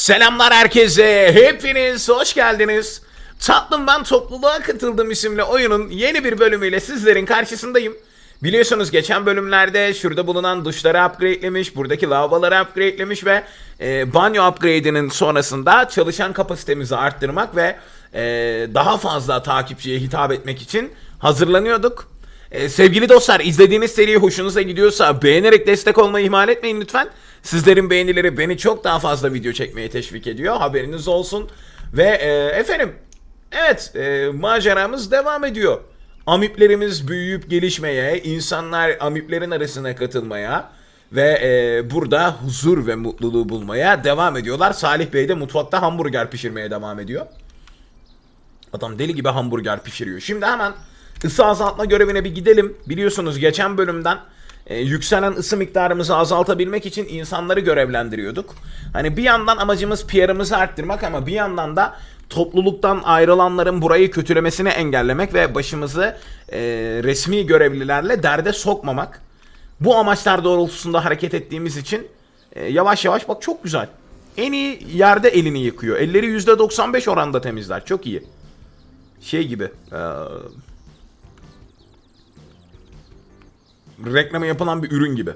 Selamlar herkese. Hepiniz hoş geldiniz. Tatlım ben topluluğa katıldım isimli oyunun yeni bir bölümüyle sizlerin karşısındayım. Biliyorsunuz geçen bölümlerde şurada bulunan duşları upgrade'lemiş, buradaki lavaboları upgrade'lemiş ve e, banyo upgrade'inin sonrasında çalışan kapasitemizi arttırmak ve e, daha fazla takipçiye hitap etmek için hazırlanıyorduk. Ee, sevgili dostlar izlediğiniz seri hoşunuza gidiyorsa beğenerek destek olmayı ihmal etmeyin lütfen. Sizlerin beğenileri beni çok daha fazla video çekmeye teşvik ediyor haberiniz olsun. Ve e, efendim evet e, maceramız devam ediyor. Amiplerimiz büyüyüp gelişmeye, insanlar amiplerin arasına katılmaya ve e, burada huzur ve mutluluğu bulmaya devam ediyorlar. Salih Bey de mutfakta hamburger pişirmeye devam ediyor. Adam deli gibi hamburger pişiriyor. Şimdi hemen ısı azaltma görevine bir gidelim. Biliyorsunuz geçen bölümden e, yükselen ısı miktarımızı azaltabilmek için insanları görevlendiriyorduk. Hani bir yandan amacımız PR'ımızı arttırmak ama bir yandan da topluluktan ayrılanların burayı kötülemesini engellemek ve başımızı e, resmi görevlilerle derde sokmamak. Bu amaçlar doğrultusunda hareket ettiğimiz için e, yavaş yavaş bak çok güzel. En iyi yerde elini yıkıyor. Elleri %95 oranda temizler. Çok iyi şey gibi eee, reklamı yapılan bir ürün gibi.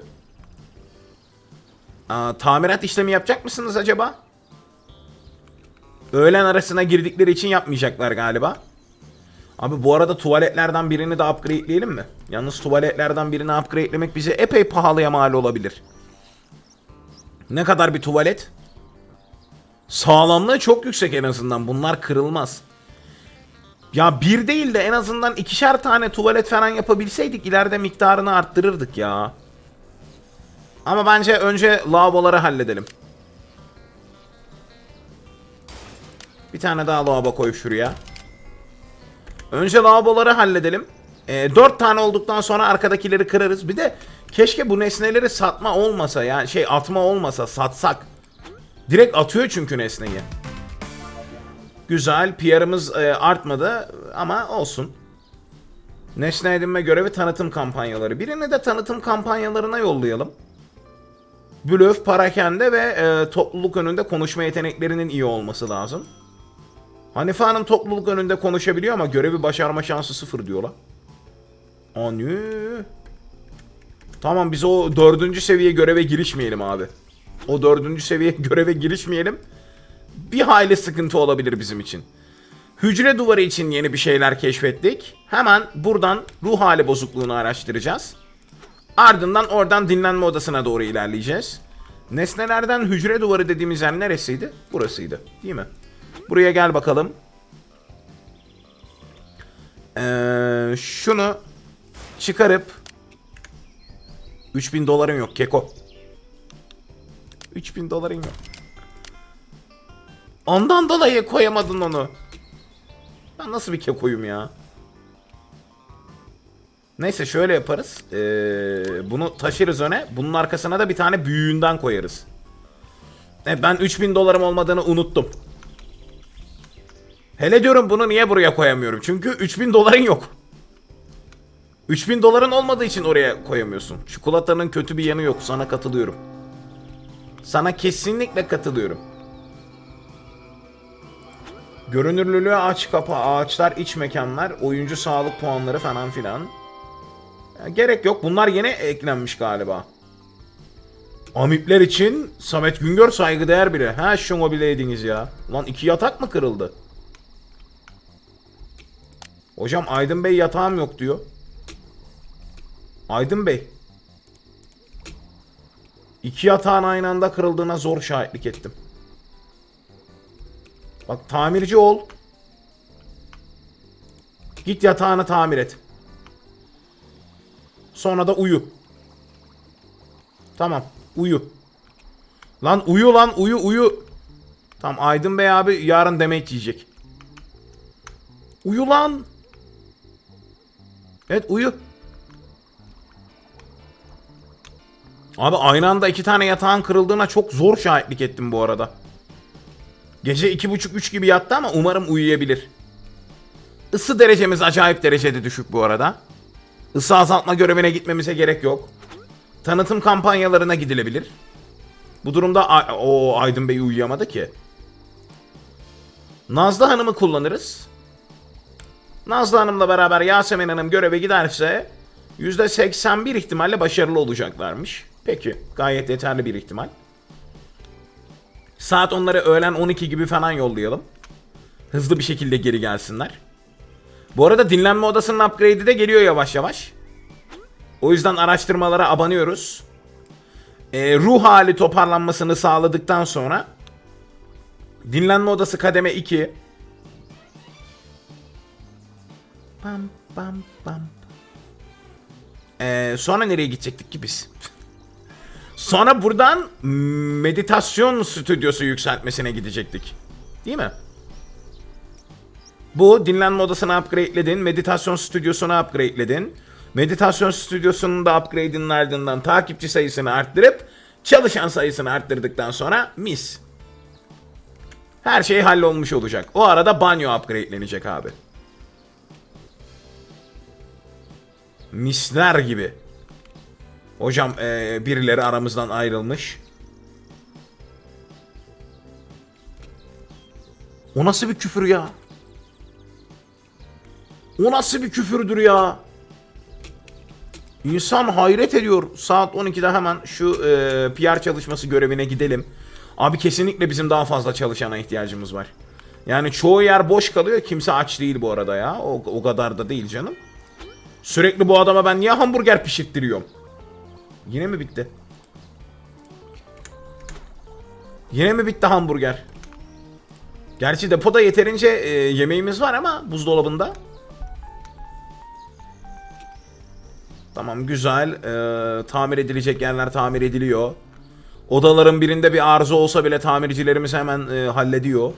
Aa, tamirat işlemi yapacak mısınız acaba? Öğlen arasına girdikleri için yapmayacaklar galiba. Abi bu arada tuvaletlerden birini de upgrade'leyelim mi? Yalnız tuvaletlerden birini upgrade'lemek bize epey pahalıya mal olabilir. Ne kadar bir tuvalet? Sağlamlığı çok yüksek en azından. Bunlar kırılmaz. Ya bir değil de en azından ikişer tane tuvalet falan yapabilseydik ileride miktarını arttırırdık ya. Ama bence önce lavaboları halledelim. Bir tane daha lavabo koy şuraya. Önce lavaboları halledelim. E, dört tane olduktan sonra arkadakileri kırarız. Bir de keşke bu nesneleri satma olmasa yani şey atma olmasa satsak. Direkt atıyor çünkü nesneyi. Güzel. PR'ımız e, artmadı ama olsun. Nesne edinme görevi tanıtım kampanyaları. Birini de tanıtım kampanyalarına yollayalım. Blöf, parakende ve e, topluluk önünde konuşma yeteneklerinin iyi olması lazım. Hanife Hanım topluluk önünde konuşabiliyor ama görevi başarma şansı sıfır diyorlar. Anü. Tamam biz o dördüncü seviye göreve girişmeyelim abi. O dördüncü seviye göreve girişmeyelim bir hayli sıkıntı olabilir bizim için. Hücre duvarı için yeni bir şeyler keşfettik. Hemen buradan ruh hali bozukluğunu araştıracağız. Ardından oradan dinlenme odasına doğru ilerleyeceğiz. Nesnelerden hücre duvarı dediğimiz yer neresiydi? Burasıydı. Değil mi? Buraya gel bakalım. Ee, şunu çıkarıp 3000 doların yok keko. 3000 doların yok. Ondan dolayı koyamadın onu. Ben nasıl bir kekoyum ya? Neyse şöyle yaparız. Ee, bunu taşırız öne. Bunun arkasına da bir tane büyüğünden koyarız. E, ben 3000 dolarım olmadığını unuttum. Hele diyorum bunu niye buraya koyamıyorum? Çünkü 3000 doların yok. 3000 doların olmadığı için oraya koyamıyorsun. Çikolatanın kötü bir yanı yok. Sana katılıyorum. Sana kesinlikle katılıyorum. Görünürlülüğe aç kapa ağaçlar, iç mekanlar, oyuncu sağlık puanları falan filan. Ya gerek yok. Bunlar yeni eklenmiş galiba. Amipler için Samet Güngör saygıdeğer biri. Ha şu mobileydiniz ya. Lan iki yatak mı kırıldı? Hocam Aydın Bey yatağım yok diyor. Aydın Bey. İki yatağın aynı anda kırıldığına zor şahitlik ettim. Bak tamirci ol. Git yatağını tamir et. Sonra da uyu. Tamam. Uyu. Lan uyu lan uyu uyu. Tamam Aydın Bey abi yarın demek yiyecek. Uyu lan. Evet uyu. Abi aynı anda iki tane yatağın kırıldığına çok zor şahitlik ettim bu arada. Gece iki buçuk üç gibi yattı ama umarım uyuyabilir. Isı derecemiz acayip derecede düşük bu arada. Isı azaltma görevine gitmemize gerek yok. Tanıtım kampanyalarına gidilebilir. Bu durumda o Aydın Bey uyuyamadı ki. Nazlı Hanım'ı kullanırız. Nazlı Hanım'la beraber Yasemin Hanım göreve giderse %81 ihtimalle başarılı olacaklarmış. Peki gayet yeterli bir ihtimal. Saat onları öğlen 12 gibi falan yollayalım. Hızlı bir şekilde geri gelsinler. Bu arada dinlenme odasının upgrade'i de geliyor yavaş yavaş. O yüzden araştırmalara abanıyoruz. Ee, ruh hali toparlanmasını sağladıktan sonra dinlenme odası kademe 2. Pam pam pam. Ee, sonra nereye gidecektik ki biz? Sonra buradan meditasyon stüdyosu yükseltmesine gidecektik. Değil mi? Bu dinlenme odasını upgrade'ledin, meditasyon stüdyosunu upgrade'ledin. Meditasyon stüdyosunun da upgrade'inin ardından takipçi sayısını arttırıp çalışan sayısını arttırdıktan sonra mis. Her şey hallolmuş olacak. O arada banyo upgrade'lenecek abi. Misler gibi. Hocam eee, birileri aramızdan ayrılmış. O nasıl bir küfür ya? O nasıl bir küfürdür ya? İnsan hayret ediyor. Saat 12'de hemen şu eee, PR çalışması görevine gidelim. Abi kesinlikle bizim daha fazla çalışana ihtiyacımız var. Yani çoğu yer boş kalıyor. Kimse aç değil bu arada ya. O, o kadar da değil canım. Sürekli bu adama ben niye hamburger pişirttiriyorum? Yine mi bitti? Yine mi bitti hamburger? Gerçi depoda yeterince e, yemeğimiz var ama buzdolabında. Tamam güzel. E, tamir edilecek yerler tamir ediliyor. Odaların birinde bir arıza olsa bile tamircilerimiz hemen e, hallediyor.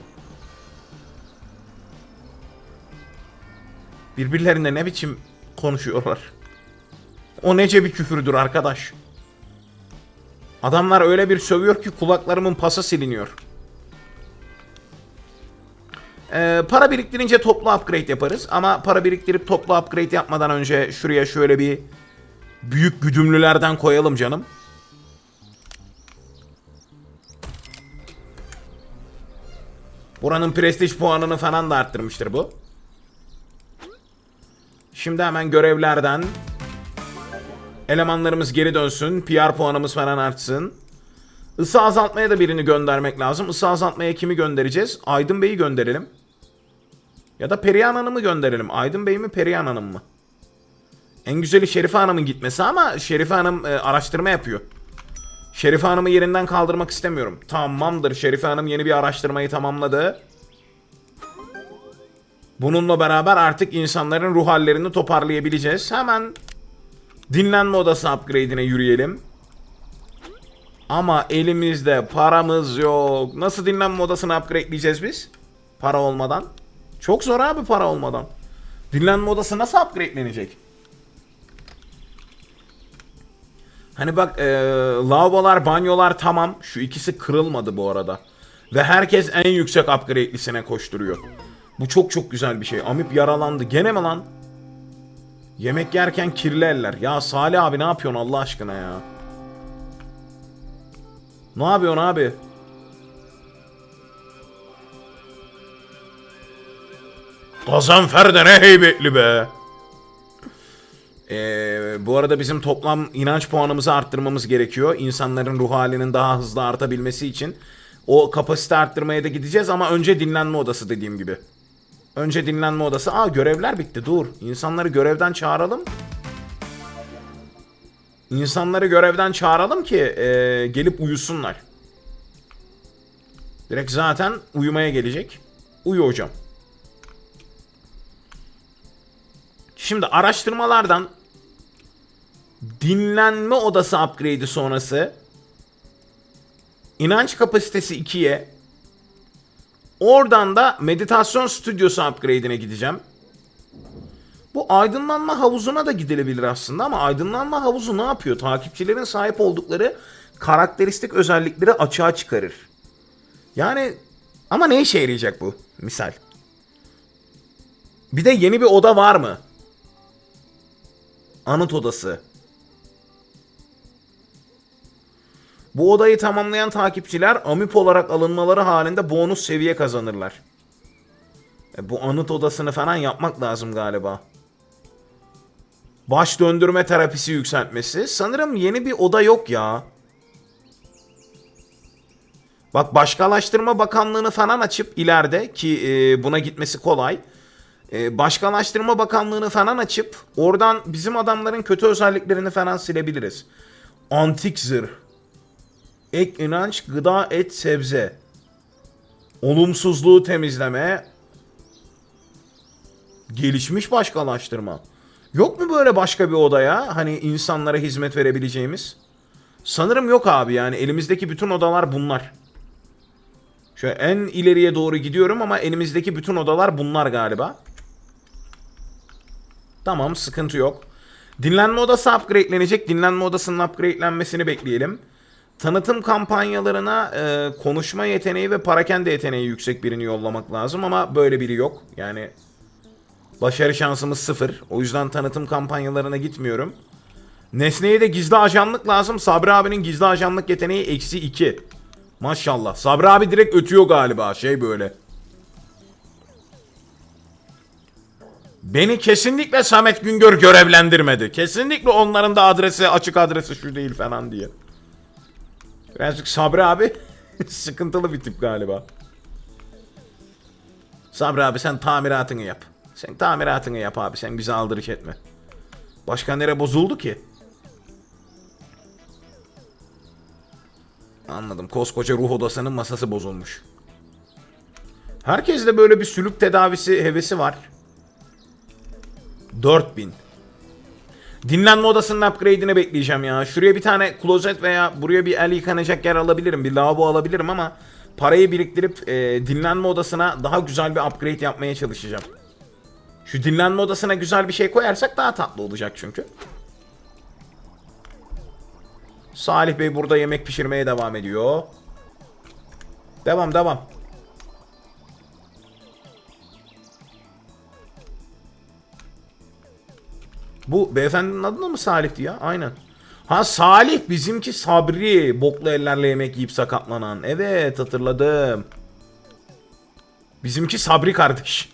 Birbirlerine ne biçim konuşuyorlar. O nece bir küfürdür arkadaş. Adamlar öyle bir sövüyor ki kulaklarımın pası siliniyor. Ee, para biriktirince toplu upgrade yaparız. Ama para biriktirip toplu upgrade yapmadan önce şuraya şöyle bir büyük güdümlülerden koyalım canım. Buranın prestij puanını falan da arttırmıştır bu. Şimdi hemen görevlerden elemanlarımız geri dönsün. PR puanımız falan artsın. Isı azaltmaya da birini göndermek lazım. Isı azaltmaya kimi göndereceğiz? Aydın Bey'i gönderelim. Ya da Perihan Hanım'ı gönderelim. Aydın Bey mi Perihan Hanım mı? En güzeli Şerife Hanım'ın gitmesi ama Şerife Hanım e, araştırma yapıyor. Şerife Hanım'ı yerinden kaldırmak istemiyorum. Tamamdır. Şerife Hanım yeni bir araştırmayı tamamladı. Bununla beraber artık insanların ruh hallerini toparlayabileceğiz. Hemen dinlenme odası upgrade'ine yürüyelim. Ama elimizde paramız yok. Nasıl dinlenme odasını upgrade'leyeceğiz biz? Para olmadan. Çok zor abi para olmadan. Dinlenme odası nasıl upgrade'lenecek? Hani bak e, lavabolar, banyolar tamam. Şu ikisi kırılmadı bu arada. Ve herkes en yüksek upgrade'lisine koşturuyor. Bu çok çok güzel bir şey. Amip yaralandı. Gene mi lan? Yemek yerken kirli eller. Ya Salih abi ne yapıyorsun Allah aşkına ya? Ne yapıyorsun abi? Gazanfer de ne heybetli be. Ee, bu arada bizim toplam inanç puanımızı arttırmamız gerekiyor. İnsanların ruh halinin daha hızlı artabilmesi için. O kapasite arttırmaya da gideceğiz ama önce dinlenme odası dediğim gibi. Önce dinlenme odası. Aa görevler bitti dur. İnsanları görevden çağıralım. İnsanları görevden çağıralım ki e, gelip uyusunlar. Direkt zaten uyumaya gelecek. Uyu hocam. Şimdi araştırmalardan dinlenme odası upgrade'i sonrası inanç kapasitesi 2'ye oradan da meditasyon stüdyosu upgrade'ine gideceğim. Bu aydınlanma havuzuna da gidilebilir aslında ama aydınlanma havuzu ne yapıyor? Takipçilerin sahip oldukları karakteristik özellikleri açığa çıkarır. Yani ama ne işe yarayacak bu? Misal. Bir de yeni bir oda var mı? Anıt odası. Bu odayı tamamlayan takipçiler amip olarak alınmaları halinde bonus seviye kazanırlar. E, bu anıt odasını falan yapmak lazım galiba. Baş döndürme terapisi yükseltmesi. Sanırım yeni bir oda yok ya. Bak Başkalaştırma Bakanlığı'nı falan açıp ileride ki e, buna gitmesi kolay. E, Başkalaştırma Bakanlığı'nı falan açıp oradan bizim adamların kötü özelliklerini falan silebiliriz. Antik zırh. Ek inanç, gıda, et, sebze. Olumsuzluğu temizleme. Gelişmiş başkalaştırma. Yok mu böyle başka bir odaya hani insanlara hizmet verebileceğimiz? Sanırım yok abi yani elimizdeki bütün odalar bunlar. Şöyle en ileriye doğru gidiyorum ama elimizdeki bütün odalar bunlar galiba. Tamam sıkıntı yok. Dinlenme odası upgradelenecek. Dinlenme odasının upgradelenmesini bekleyelim. Tanıtım kampanyalarına e, konuşma yeteneği ve parakende yeteneği yüksek birini yollamak lazım ama böyle biri yok. Yani başarı şansımız sıfır. O yüzden tanıtım kampanyalarına gitmiyorum. Nesneye de gizli ajanlık lazım. Sabri abinin gizli ajanlık yeteneği eksi 2. Maşallah. Sabri abi direkt ötüyor galiba. Şey böyle. Beni kesinlikle Samet Güngör görevlendirmedi. Kesinlikle onların da adresi açık adresi şu değil falan diye. Birazcık Sabri abi sıkıntılı bir tip galiba. Sabri abi sen tamiratını yap. Sen tamiratını yap abi. Sen bize aldırış etme. Başka nere bozuldu ki? Anladım. Koskoca ruh odasının masası bozulmuş. Herkeste böyle bir sülük tedavisi hevesi var. 4000. Dinlenme odasının upgrade'ini bekleyeceğim ya. Şuraya bir tane klozet veya buraya bir el yıkanacak yer alabilirim. Bir lavabo alabilirim ama parayı biriktirip e, dinlenme odasına daha güzel bir upgrade yapmaya çalışacağım. Şu dinlenme odasına güzel bir şey koyarsak daha tatlı olacak çünkü. Salih Bey burada yemek pişirmeye devam ediyor. Devam devam. Bu beyefendinin adı da mı Salih'ti ya? Aynen. Ha Salih bizimki Sabri. Boklu ellerle yemek yiyip sakatlanan. Evet hatırladım. Bizimki Sabri kardeş.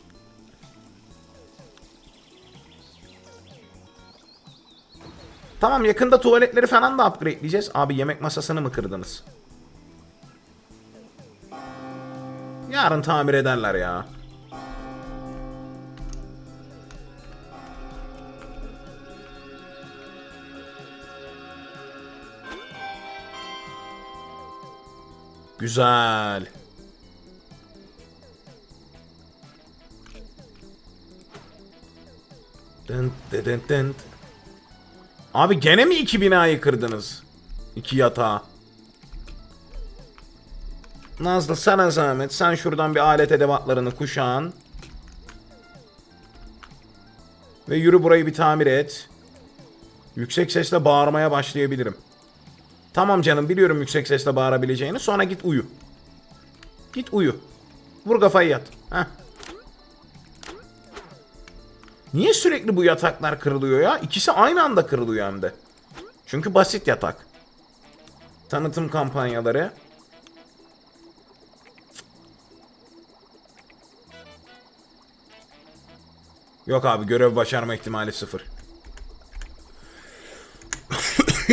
Tamam yakında tuvaletleri falan da upgradeleyeceğiz. Abi yemek masasını mı kırdınız? Yarın tamir ederler ya. Güzel. Dın dın dın. Abi gene mi iki binayı kırdınız? İki yatağı. Nazlı sana zahmet. Sen şuradan bir alet edevatlarını kuşan. Ve yürü burayı bir tamir et. Yüksek sesle bağırmaya başlayabilirim. Tamam canım biliyorum yüksek sesle bağırabileceğini. Sonra git uyu. Git uyu. Vur kafayı yat. Heh. Niye sürekli bu yataklar kırılıyor ya? İkisi aynı anda kırılıyor hem de. Çünkü basit yatak. Tanıtım kampanyaları. Yok abi görev başarma ihtimali sıfır.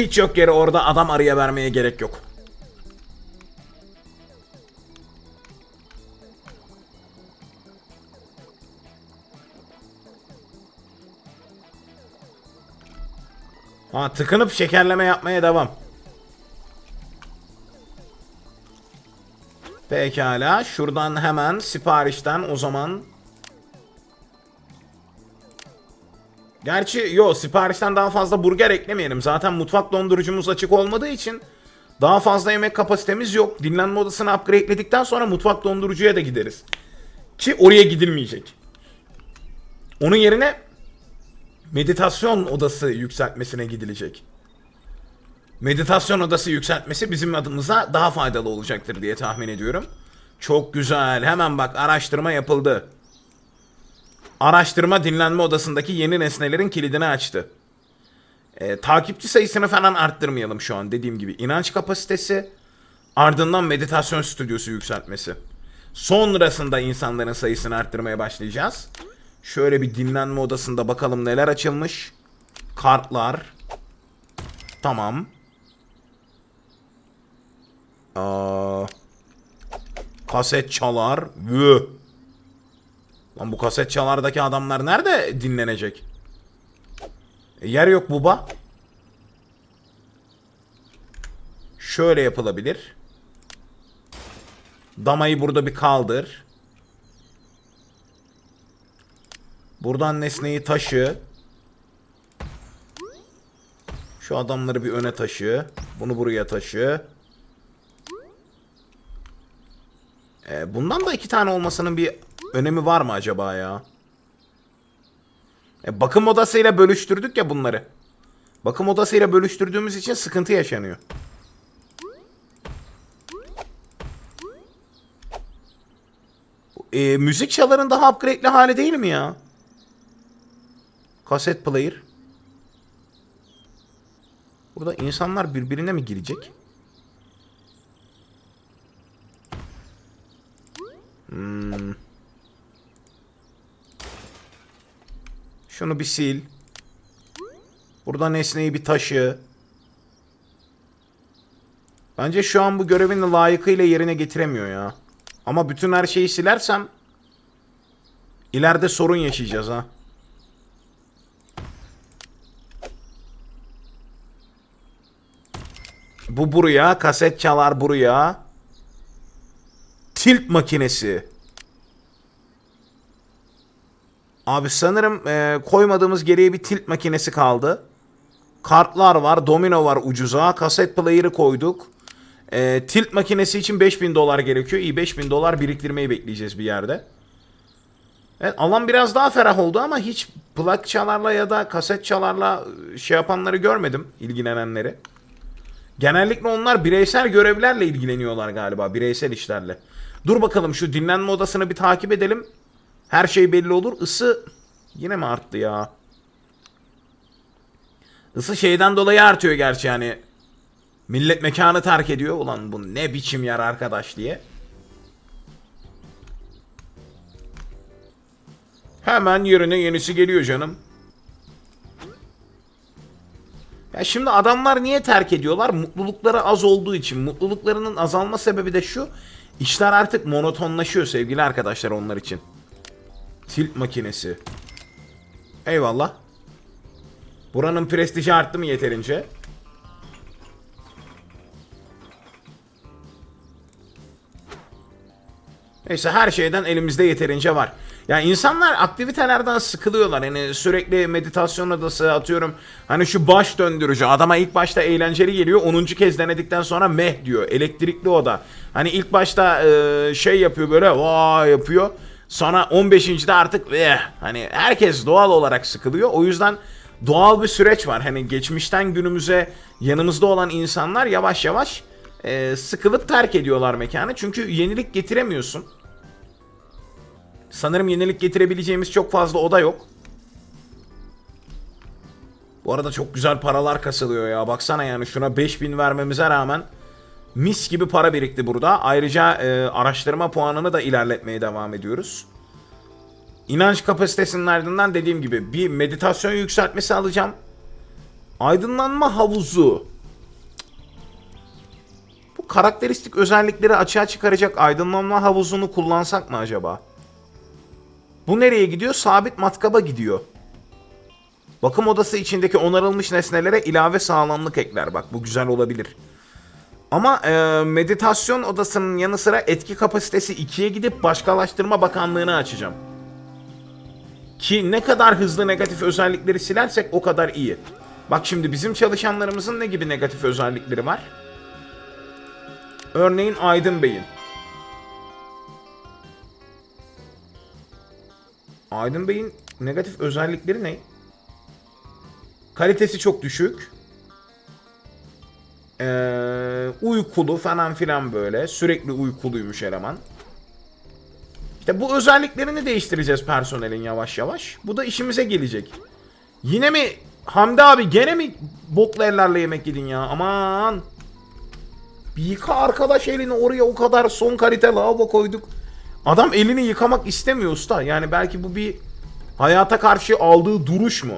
Hiç yok yere orada adam araya vermeye gerek yok. Ha tıkınıp şekerleme yapmaya devam. Pekala. Şuradan hemen siparişten o zaman Gerçi yo siparişten daha fazla burger eklemeyelim. Zaten mutfak dondurucumuz açık olmadığı için daha fazla yemek kapasitemiz yok. Dinlenme odasını upgradeledikten sonra mutfak dondurucuya da gideriz. Ki oraya gidilmeyecek. Onun yerine meditasyon odası yükseltmesine gidilecek. Meditasyon odası yükseltmesi bizim adımıza daha faydalı olacaktır diye tahmin ediyorum. Çok güzel. Hemen bak araştırma yapıldı. Araştırma dinlenme odasındaki yeni nesnelerin kilidini açtı. E, takipçi sayısını falan arttırmayalım şu an dediğim gibi. İnanç kapasitesi ardından meditasyon stüdyosu yükseltmesi. Sonrasında insanların sayısını arttırmaya başlayacağız. Şöyle bir dinlenme odasında bakalım neler açılmış. Kartlar. Tamam. Aa, kaset çalar. Vü. Lan bu kaset çalardaki adamlar nerede dinlenecek? E, yer yok buba. Şöyle yapılabilir. Damayı burada bir kaldır. Buradan nesneyi taşı. Şu adamları bir öne taşı. Bunu buraya taşı. Ee, bundan da iki tane olmasının bir önemi var mı acaba ya? E, bakım odasıyla bölüştürdük ya bunları. Bakım odasıyla bölüştürdüğümüz için sıkıntı yaşanıyor. E, müzik çaların daha upgrade'li hali değil mi ya? Kaset player. Burada insanlar birbirine mi girecek? Hmm. Şunu bir sil. Burada nesneyi bir taşı. Bence şu an bu görevini layıkıyla yerine getiremiyor ya. Ama bütün her şeyi silersem ileride sorun yaşayacağız ha. Bu buraya, kaset çalar buraya. Tilt makinesi. Abi sanırım e, koymadığımız geriye bir tilt makinesi kaldı. Kartlar var, domino var ucuza. Kaset player'ı koyduk. E, tilt makinesi için 5000 dolar gerekiyor. İyi 5000 dolar biriktirmeyi bekleyeceğiz bir yerde. Evet, alan biraz daha ferah oldu ama hiç plak çalarla ya da kaset çalarla şey yapanları görmedim ilgilenenleri. Genellikle onlar bireysel görevlerle ilgileniyorlar galiba. Bireysel işlerle. Dur bakalım şu dinlenme odasını bir takip edelim. Her şey belli olur. Isı yine mi arttı ya? Isı şeyden dolayı artıyor gerçi yani. Millet mekanı terk ediyor. Ulan bu ne biçim yer arkadaş diye. Hemen yerine yenisi geliyor canım. Ya şimdi adamlar niye terk ediyorlar? Mutlulukları az olduğu için. Mutluluklarının azalma sebebi de şu. İşler artık monotonlaşıyor sevgili arkadaşlar onlar için. Tilt makinesi. Eyvallah. Buranın prestiji arttı mı yeterince? Neyse her şeyden elimizde yeterince var. Ya insanlar aktivitelerden sıkılıyorlar. Yani sürekli meditasyon odası atıyorum. Hani şu baş döndürücü adama ilk başta eğlenceli geliyor. 10. kez denedikten sonra meh diyor. Elektrikli oda. Hani ilk başta şey yapıyor böyle vaa yapıyor. Sonra 15. de artık eh, hani herkes doğal olarak sıkılıyor. O yüzden doğal bir süreç var. Hani geçmişten günümüze yanımızda olan insanlar yavaş yavaş e, sıkılıp terk ediyorlar mekanı. Çünkü yenilik getiremiyorsun. Sanırım yenilik getirebileceğimiz çok fazla oda yok. Bu arada çok güzel paralar kasılıyor ya. Baksana yani şuna 5000 vermemize rağmen mis gibi para birikti burada. Ayrıca e, araştırma puanını da ilerletmeye devam ediyoruz. İnanç kapasitesinin ardından dediğim gibi bir meditasyon yükseltmesi alacağım. Aydınlanma havuzu. Bu karakteristik özellikleri açığa çıkaracak aydınlanma havuzunu kullansak mı acaba? Bu nereye gidiyor? Sabit matkaba gidiyor. Bakım odası içindeki onarılmış nesnelere ilave sağlamlık ekler. Bak bu güzel olabilir. Ama e, meditasyon odasının yanı sıra etki kapasitesi 2'ye gidip Başkalaştırma Bakanlığı'nı açacağım. Ki ne kadar hızlı negatif özellikleri silersek o kadar iyi. Bak şimdi bizim çalışanlarımızın ne gibi negatif özellikleri var? Örneğin Aydın Bey'in. Aydın Bey'in negatif özellikleri ne? Kalitesi çok düşük. Ee, uykulu falan filan böyle. Sürekli uykuluymuş eleman. İşte bu özelliklerini değiştireceğiz personelin yavaş yavaş. Bu da işimize gelecek. Yine mi Hamdi abi gene mi boklu ellerle yemek yedin ya? Aman. Bir yıka arkadaş elini oraya o kadar son kalite lavabo koyduk. Adam elini yıkamak istemiyor usta. Yani belki bu bir hayata karşı aldığı duruş mu?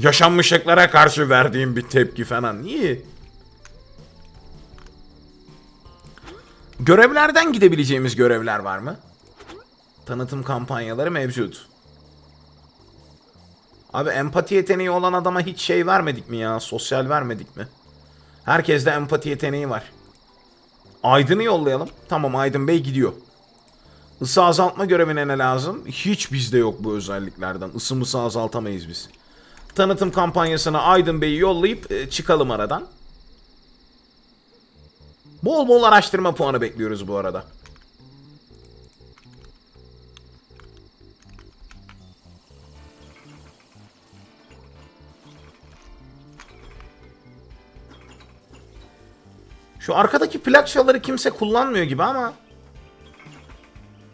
Yaşanmışlıklara karşı verdiğim bir tepki falan. Niye? Görevlerden gidebileceğimiz görevler var mı? Tanıtım kampanyaları mevcut. Abi empati yeteneği olan adama hiç şey vermedik mi ya? Sosyal vermedik mi? Herkeste empati yeteneği var. Aydın'ı yollayalım. Tamam Aydın Bey gidiyor. Isı azaltma görevine ne lazım? Hiç bizde yok bu özelliklerden. Isımızı azaltamayız biz. Tanıtım kampanyasına Aydın Bey'i yollayıp e, çıkalım aradan. Bol bol araştırma puanı bekliyoruz bu arada. Şu arkadaki plak şaları kimse kullanmıyor gibi ama.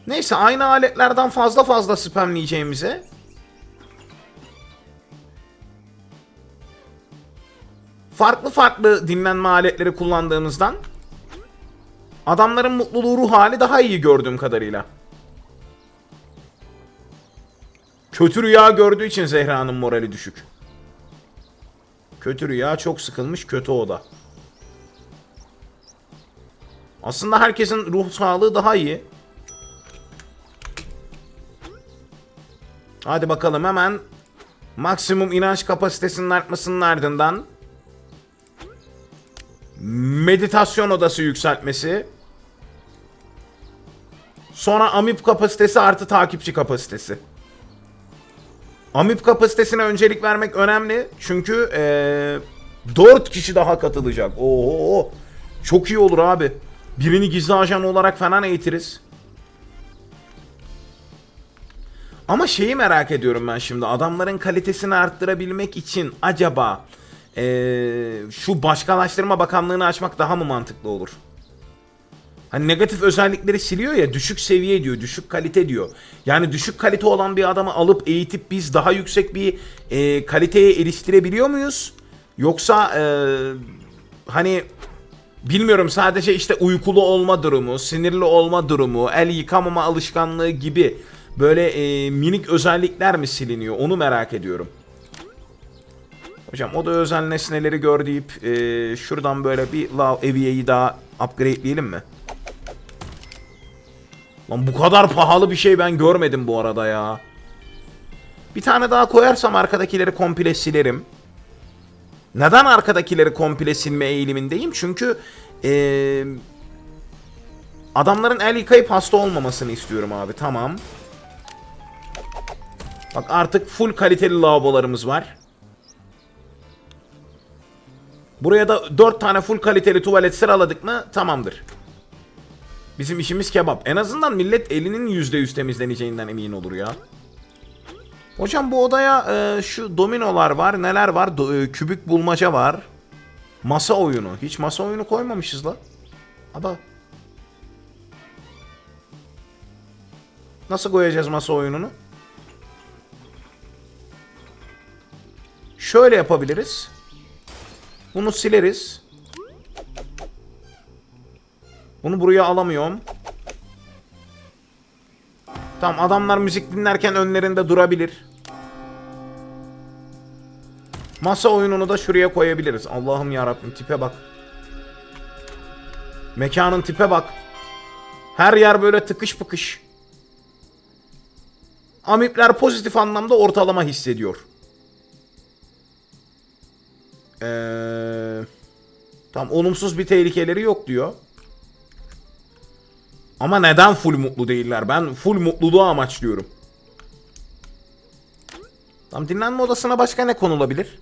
Neyse aynı aletlerden fazla fazla spamleyeceğimize. Farklı farklı dinlenme aletleri kullandığımızdan adamların mutluluğu ruh hali daha iyi gördüğüm kadarıyla. Kötü rüya gördüğü için Zehra'nın morali düşük. Kötü rüya çok sıkılmış kötü oda. Aslında herkesin ruh sağlığı daha iyi. Hadi bakalım hemen maksimum inanç kapasitesinin artmasının ardından meditasyon odası yükseltmesi. Sonra amip kapasitesi artı takipçi kapasitesi. Amip kapasitesine öncelik vermek önemli. Çünkü ee, 4 kişi daha katılacak. Oo, çok iyi olur abi. Birini gizli ajan olarak falan eğitiriz. Ama şeyi merak ediyorum ben şimdi. Adamların kalitesini arttırabilmek için acaba ee, şu başkalaştırma bakanlığını açmak daha mı mantıklı olur? Hani negatif özellikleri siliyor ya düşük seviye diyor, düşük kalite diyor. Yani düşük kalite olan bir adamı alıp eğitip biz daha yüksek bir e, kaliteye eriştirebiliyor muyuz? Yoksa e, hani bilmiyorum sadece işte uykulu olma durumu, sinirli olma durumu, el yıkamama alışkanlığı gibi böyle e, minik özellikler mi siliniyor onu merak ediyorum. Hocam o da özel nesneleri gör deyip e, şuradan böyle bir Love Eviye'yi daha upgrade'leyelim mi? Lan bu kadar pahalı bir şey ben görmedim bu arada ya. Bir tane daha koyarsam arkadakileri komple silerim. Neden arkadakileri komple silme eğilimindeyim? Çünkü ee, adamların el yıkayıp hasta olmamasını istiyorum abi. Tamam. Bak artık full kaliteli lavabolarımız var. Buraya da 4 tane full kaliteli tuvalet sıraladık mı tamamdır. Bizim işimiz kebap. En azından millet elinin %100 temizleneceğinden emin olur ya. Hocam bu odaya e, şu dominolar var. Neler var? Do, e, kübük bulmaca var. Masa oyunu. Hiç masa oyunu koymamışız la. Aba. Nasıl koyacağız masa oyununu? Şöyle yapabiliriz. Bunu sileriz. Bunu buraya alamıyorum. Tamam adamlar müzik dinlerken önlerinde durabilir. Masa oyununu da şuraya koyabiliriz. Allah'ım ya Rabbim tipe bak. Mekanın tipe bak. Her yer böyle tıkış pıkış. Amipler pozitif anlamda ortalama hissediyor. Ee, tam olumsuz bir tehlikeleri yok diyor. Ama neden full mutlu değiller? Ben full mutluluğu amaçlıyorum. Tam dinlenme odasına başka ne konulabilir?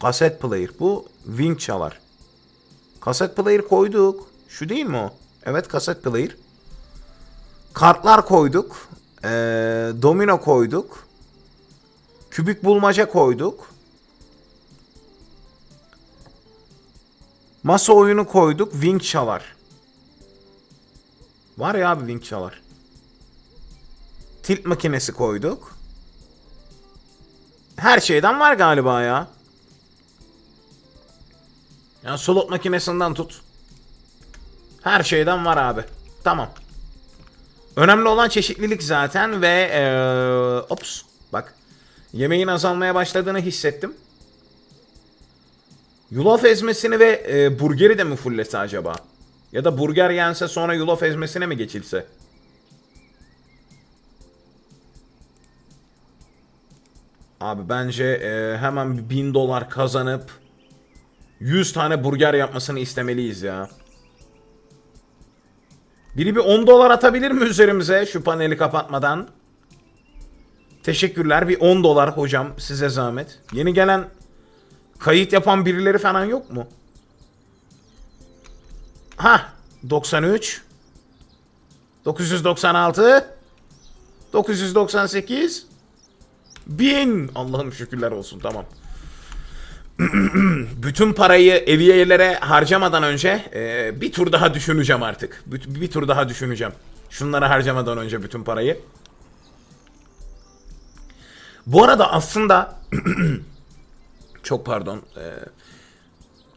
Kaset player. Bu Wing çalar. Kaset player koyduk. Şu değil mi o? Evet kaset player. Kartlar koyduk. Ee, domino koyduk. Kübik bulmaca koyduk. Masa oyunu koyduk. Wing çalar. Var ya abi Wing çalar. Tilt makinesi koyduk. Her şeyden var galiba ya. Ya slot makinesinden tut. Her şeyden var abi. Tamam. Önemli olan çeşitlilik zaten ve eee ops bak yemeğin azalmaya başladığını hissettim. Yulaf ezmesini ve e, burgeri de mi fullese acaba? Ya da burger yense sonra yulaf ezmesine mi geçilse? Abi bence e, hemen bir bin dolar kazanıp 100 tane burger yapmasını istemeliyiz ya. Biri bir 10 dolar atabilir mi üzerimize şu paneli kapatmadan? Teşekkürler. Bir 10 dolar hocam size zahmet. Yeni gelen kayıt yapan birileri falan yok mu? Ha 93 996 998 1000 Allah'ım şükürler olsun tamam. Bütün parayı eviyelere harcamadan önce e, bir tur daha düşüneceğim artık. Bir, bir tur daha düşüneceğim. Şunları harcamadan önce bütün parayı. Bu arada aslında çok pardon. e,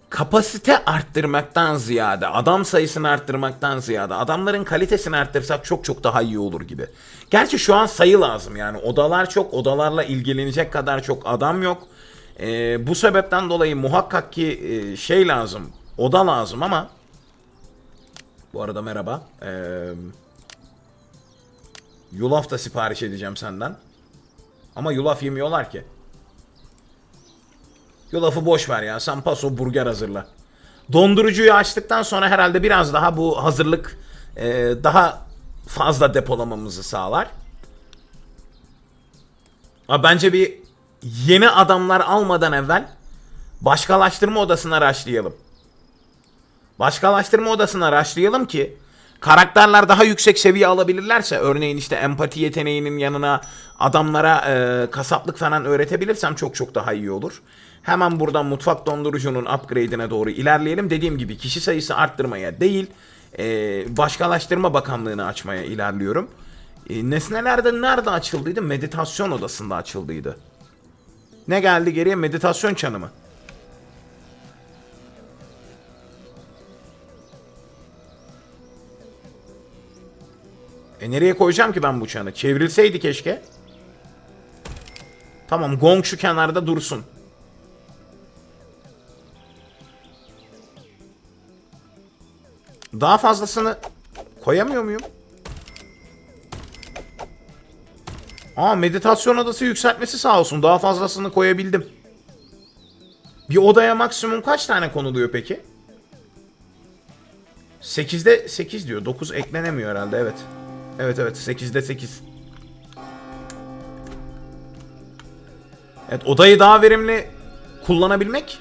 kapasite arttırmaktan ziyade, adam sayısını arttırmaktan ziyade, adamların kalitesini arttırsak çok çok daha iyi olur gibi. Gerçi şu an sayı lazım yani odalar çok, odalarla ilgilenecek kadar çok adam yok. E, bu sebepten dolayı muhakkak ki e, şey lazım, oda lazım ama bu arada merhaba. E, yulaf da sipariş edeceğim senden. Ama yulaf yemiyorlar ki. Yulafı boş ver ya. Sen paso burger hazırla. Dondurucuyu açtıktan sonra herhalde biraz daha bu hazırlık e, daha fazla depolamamızı sağlar. Ama bence bir yeni adamlar almadan evvel başkalaştırma odasına raşlayalım. Başkalaştırma odasına raşlayalım ki karakterler daha yüksek seviye alabilirlerse örneğin işte empati yeteneğinin yanına adamlara e, kasaplık falan öğretebilirsem çok çok daha iyi olur. Hemen buradan mutfak dondurucunun upgrade'ine doğru ilerleyelim. Dediğim gibi kişi sayısı arttırmaya değil e, başkalaştırma bakanlığını açmaya ilerliyorum. E, nesnelerde nerede açıldıydı? Meditasyon odasında açıldıydı. Ne geldi geriye? Meditasyon çanı mı? E nereye koyacağım ki ben bu çanı? Çevrilseydi keşke. Tamam gong şu kenarda dursun. Daha fazlasını koyamıyor muyum? Aa meditasyon odası yükseltmesi sağ olsun. Daha fazlasını koyabildim. Bir odaya maksimum kaç tane konuluyor peki? 8'de 8 diyor. 9 eklenemiyor herhalde evet. Evet evet 8'de 8. Evet odayı daha verimli kullanabilmek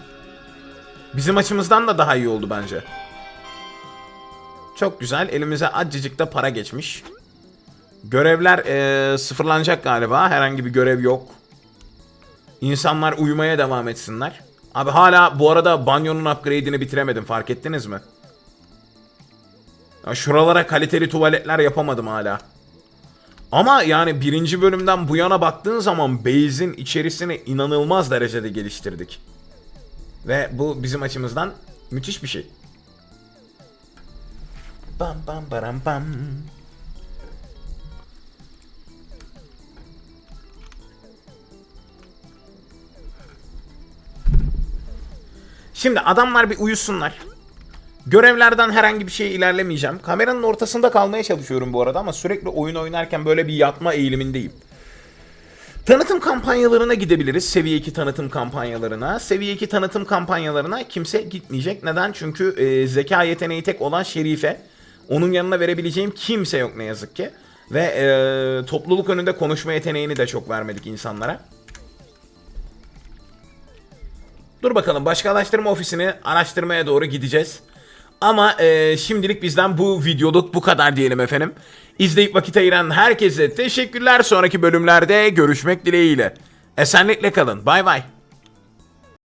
bizim açımızdan da daha iyi oldu bence. Çok güzel. Elimize acıcık da para geçmiş. Görevler eee, sıfırlanacak galiba. Herhangi bir görev yok. İnsanlar uyumaya devam etsinler. Abi hala bu arada banyonun upgrade'ini bitiremedim. Fark ettiniz mi? Ya şuralara kaliteli tuvaletler yapamadım hala. Ama yani birinci bölümden bu yana baktığın zaman base'in içerisini inanılmaz derecede geliştirdik. Ve bu bizim açımızdan müthiş bir şey. Bam bam baram bam. Şimdi adamlar bir uyusunlar. Görevlerden herhangi bir şey ilerlemeyeceğim. Kameranın ortasında kalmaya çalışıyorum bu arada ama sürekli oyun oynarken böyle bir yatma eğilimindeyim. Tanıtım kampanyalarına gidebiliriz. Seviye 2 tanıtım kampanyalarına. Seviye 2 tanıtım kampanyalarına kimse gitmeyecek. Neden? Çünkü e, zeka yeteneği tek olan Şerife. Onun yanına verebileceğim kimse yok ne yazık ki. Ve e, topluluk önünde konuşma yeteneğini de çok vermedik insanlara. Dur bakalım başkalaştırma ofisini araştırmaya doğru gideceğiz. Ama e, şimdilik bizden bu videoluk bu kadar diyelim efendim. İzleyip vakit ayıran herkese teşekkürler. Sonraki bölümlerde görüşmek dileğiyle. Esenlikle kalın. Bay bay.